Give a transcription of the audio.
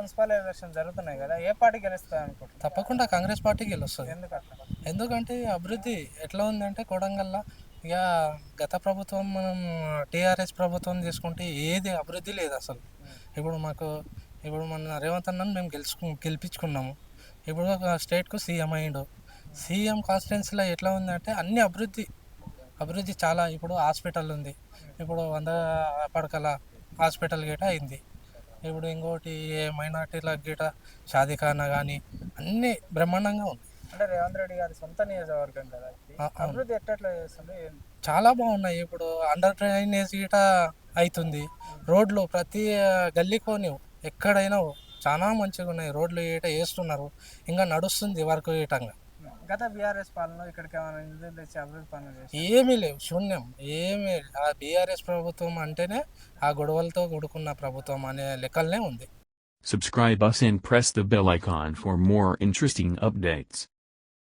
Municipal election జరుగుతున్నాయి కదా ఏ party గెలుస్తుంది అనుకుంటున్నారు? తప్పకుండా కాంగ్రెస్ పార్టీకి గెలుస్తుంది. ఎందుకు అట్లా? ఎందుకంటే అభివృద్ధి ఎట్లా ఉందంటే కొడంగల్లో ఇక గత ప్రభుత్వం మనం టీఆర్ఎస్ ప్రభుత్వం తీసుకుంటే ఏది అభివృద్ధి లేదు అసలు. ఇప్పుడు మాకు ఇప్పుడు మన రేవంత్ అన్నను మేము గెలుచుకు గెలిపించుకున్నాము. ఇప్పుడు ఒక స్టేట్కు సీఎం అయ్యిండు. సీఎం కాన్స్టిట్యున్సీలో ఎట్లా ఉందంటే అన్ని అభివృద్ధి అభివృద్ధి చాలా ఇప్పుడు హాస్పిటల్ ఉంది. ఇప్పుడు వంద పడకల హాస్పిటల్ గిట అయింది. ఇప్పుడు ఇంకోటి మైనార్టీల గిట షాదీఖానా కానీ అన్నీ బ్రహ్మాండంగా ఉంది. అంటే రేవంత్ రెడ్డి గారి సొంత నియోజకవర్గం కదా. అభివృద్ధి ఎట్లా చేస్తుంది చాలా బాగున్నాయి. ఇప్పుడు అండర్ డ్రైనేజ్ గిట అవుతుంది రోడ్లు ప్రతి గల్లీకోని ఎక్కడైనా చాలా మంచిగా ఉన్నాయి రోడ్లు గిట వేస్తున్నారు. ఇంకా నడుస్తుంది వర్క్ గిటంగా. గత బీఆర్ఎస్ పాలన ఇక్కడికి తెచ్చి అభివృద్ధి పనులు చేసి ఏమీ లేవు. శూన్యం. ఏమీ ఆ బీఆర్ఎస్ ప్రభుత్వం అంటేనే ఆ గొడవలతో కూడుకున్న ప్రభుత్వం అనే లెక్కలనే ఉంది. Subscribe us and press the bell icon for more interesting updates.